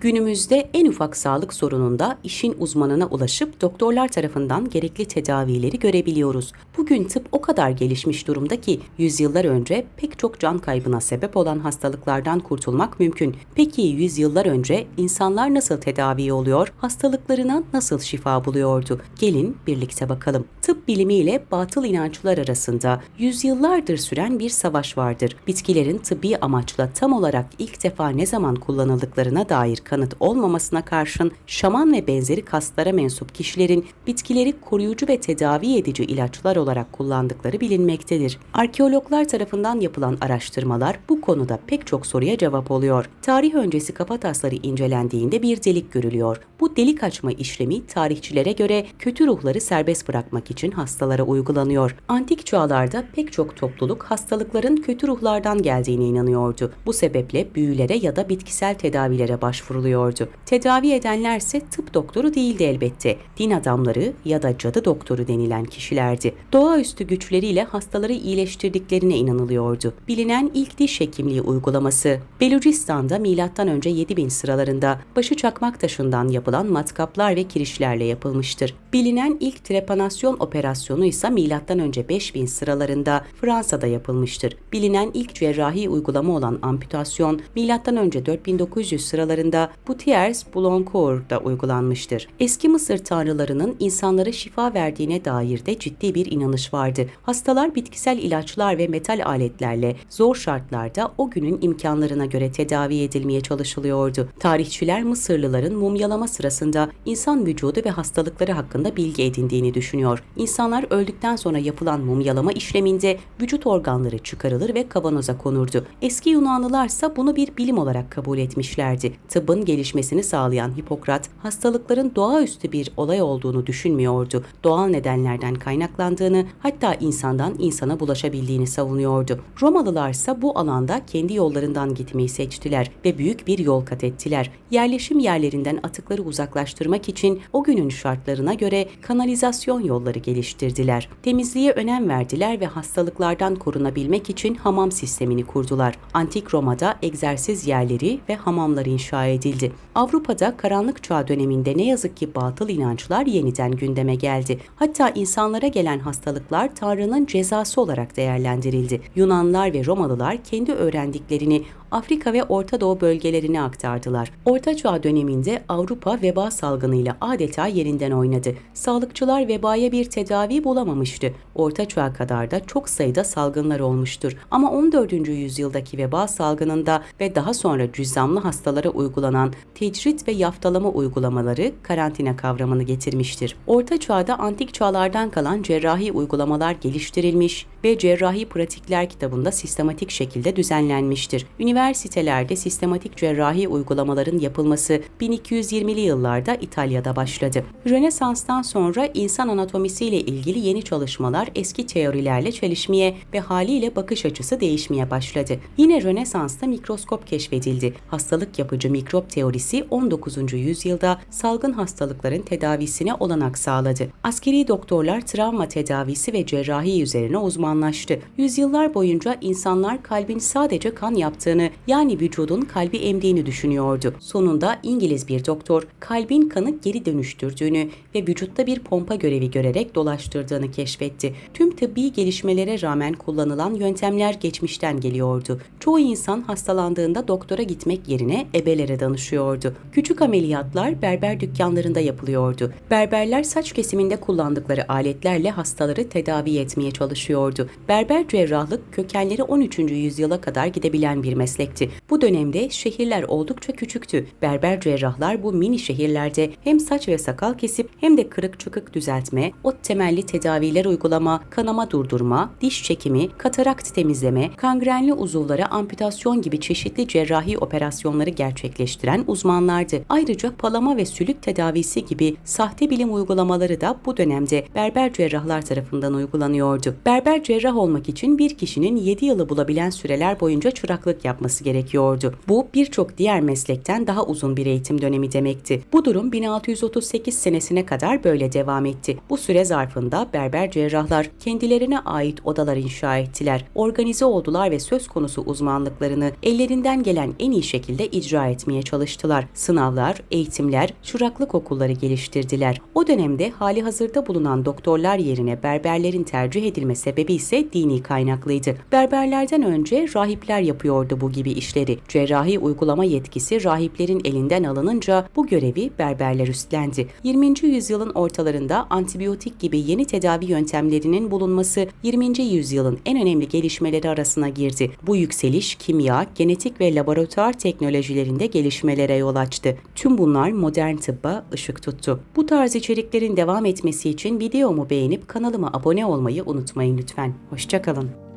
Günümüzde en ufak sağlık sorununda işin uzmanına ulaşıp doktorlar tarafından gerekli tedavileri görebiliyoruz. Bugün tıp o kadar gelişmiş durumda ki yüzyıllar önce pek çok can kaybına sebep olan hastalıklardan kurtulmak mümkün. Peki yüzyıllar önce insanlar nasıl tedavi oluyor, hastalıklarına nasıl şifa buluyordu? Gelin birlikte bakalım. Tıp bilimi ile batıl inançlar arasında yüzyıllardır süren bir savaş vardır. Bitkilerin tıbbi amaçla tam olarak ilk defa ne zaman kullanıldıklarına dair kanıt olmamasına karşın şaman ve benzeri kaslara mensup kişilerin bitkileri koruyucu ve tedavi edici ilaçlar olarak kullandıkları bilinmektedir. Arkeologlar tarafından yapılan araştırmalar bu konuda pek çok soruya cevap oluyor. Tarih öncesi kafatasları incelendiğinde bir delik görülüyor. Bu delik açma işlemi tarihçilere göre kötü ruhları serbest bırakmak için hastalara uygulanıyor. Antik çağlarda pek çok topluluk hastalıkların kötü ruhlardan geldiğine inanıyordu. Bu sebeple büyülere ya da bitkisel tedavilere başvuruluyordu. Tedavi edenlerse tıp doktoru değildi elbette. Din adamları ya da cadı doktoru denilen kişilerdi. Doğaüstü güçleriyle hastaları iyileştirdiklerine inanılıyordu. Bilinen ilk diş hekimliği uygulaması Belucistan'da M.Ö. 7000 sıralarında başı çakmak taşından yapılan matkaplar ve kirişlerle yapılmıştır. Bilinen ilk trepanasyon operasyonu ise M.Ö. 5000 sıralarında Fransa'da yapılmıştır. Bilinen ilk cerrahi uygulama olan amputasyon M.Ö. 4900 sıralarında Boutiers Boulogne-Cour'da uygulanmıştır. Eski Mısır tanrılarının insanlara şifa verdiğine dair de ciddi bir inanış vardı. Hastalar bitkisel ilaçlar ve metal aletlerle zor şartlarda o günün imkanlarına göre tedavi edilmeye çalışılıyordu. Tarihçiler Mısırlıların mumyalama sırasında insan vücudu ve hastalıkları hakkında bilgi edindiğini düşünüyor. İnsanlar öldükten sonra yapılan mumyalama işleminde vücut organları çıkarılır ve kavanoza konurdu. Eski Yunanlılarsa bunu bir bilim olarak kabul etmişlerdi. Tıbbın gelişmesini sağlayan Hipokrat, hastalıkların doğaüstü bir olay olduğunu düşünmüyordu. Doğal nedenlerden kaynaklandığını, hatta insandan insana bulaşabildiğini savunuyordu. Romalılarsa bu alanda kendi yollarından gitmeyi seçtiler ve büyük bir yol kat ettiler. Yerleşim yerlerinden atıkları uzaklaştırmak için o günün şartlarına göre kanalizasyon yolları geliştirdiler. Temizliğe önem verdiler ve hastalıklardan korunabilmek için hamam sistemini kurdular. Antik Roma'da egzersiz yerleri ve hamamlar inşa edildi. Avrupa'da karanlık çağ döneminde ne yazık ki batıl inançlar yeniden gündeme geldi. Hatta insanlara gelen hastalıklar Tanrı'nın cezası olarak değerlendirildi. Yunanlar ve Romalılar kendi öğrendiklerini Afrika ve Orta Doğu bölgelerine aktardılar. Orta Çağ döneminde Avrupa veba salgınıyla adeta yerinden oynadı. Sağlıkçılar vebaya bir tedavi bulamamıştı. Orta Çağ kadar da çok sayıda salgınlar olmuştur. Ama 14. yüzyıldaki veba salgınında ve daha sonra cüzzamlı hastalara uygulanan tecrit ve yaftalama uygulamaları karantina kavramını getirmiştir. Orta Çağ'da antik çağlardan kalan cerrahi uygulamalar geliştirilmiş ve Cerrahi Pratikler kitabında sistematik şekilde düzenlenmiştir. Üniversitelerde sistematik cerrahi uygulamaların yapılması 1220'li yıllarda İtalya'da başladı. Rönesans'tan sonra insan anatomisiyle ilgili yeni çalışmalar eski teorilerle çelişmeye ve haliyle bakış açısı değişmeye başladı. Yine Rönesans'ta mikroskop keşfedildi. Hastalık yapıcı mikrop teorisi 19. yüzyılda salgın hastalıkların tedavisine olanak sağladı. Askeri doktorlar travma tedavisi ve cerrahi üzerine uzmanlaştı. Yüzyıllar boyunca insanlar kalbin sadece kan yaptığını yani vücudun kalbi emdiğini düşünüyordu. Sonunda İngiliz bir doktor kalbin kanı geri dönüştürdüğünü ve vücutta bir pompa görevi görerek dolaştırdığını keşfetti. Tüm tıbbi gelişmelere rağmen kullanılan yöntemler geçmişten geliyordu. Çoğu insan hastalandığında doktora gitmek yerine ebelere danışıyordu. Küçük ameliyatlar berber dükkanlarında yapılıyordu. Berberler saç kesiminde kullandıkları aletlerle hastaları tedavi etmeye çalışıyordu. Berber cerrahlık kökenleri 13. yüzyıla kadar gidebilen bir meslekti. Bu dönemde şehirler oldukça küçüktü. Berber cerrahlar bu mini şehirlerde hem saç ve sakal kesip hem de kırık çıkık düzeltme, ot temelli tedaviler uygulama, kanama durdurma, diş çekimi, katarakt temizleme, kangrenli uzuvlara amputasyon gibi çeşitli cerrahi operasyonları gerçekleştiren uzmanlardı. Ayrıca palama ve sülük tedavisi gibi sahte bilim uygulamaları da bu dönemde berber cerrahlar tarafından uygulanıyordu. Berber cerrah olmak için bir kişinin 7 yılı bulabilen süreler boyunca çıraklık yapması gerekiyordu. Bu birçok diğer meslekten daha uzun bir eğitim dönemi demekti. Bu durum 1638 senesine kadar böyle devam etti. Bu süre zarfında berber cerrahlar kendilerine ait odalar inşa ettiler. Organize oldular ve söz konusu uzmanlıklarını ellerinden gelen en iyi şekilde icra etmeye çalıştılar. Sınavlar, eğitimler, çıraklık okulları geliştirdiler. O dönemde hali hazırda bulunan doktorlar yerine berberlerin tercih edilme sebebi ise dini kaynaklıydı. Berberlerden önce rahipler yapıyordu bu gibi işleri. Cerrahi uygulama yetkisi rahiplerin elinden alınınca bu görevi berberler üstlendi. 20. yüzyılın ortalarında antibiyotik gibi yeni tedavi yöntemlerinin bulunması 20. yüzyılın en önemli gelişmeleri arasına girdi. Bu yükseliş kimya, genetik ve laboratuvar teknolojilerinde gelişmelere yol açtı. Tüm bunlar modern tıbba ışık tuttu. Bu tarz içeriklerin devam etmesi için videomu beğenip kanalıma abone olmayı unutmayın lütfen. Hoşçakalın.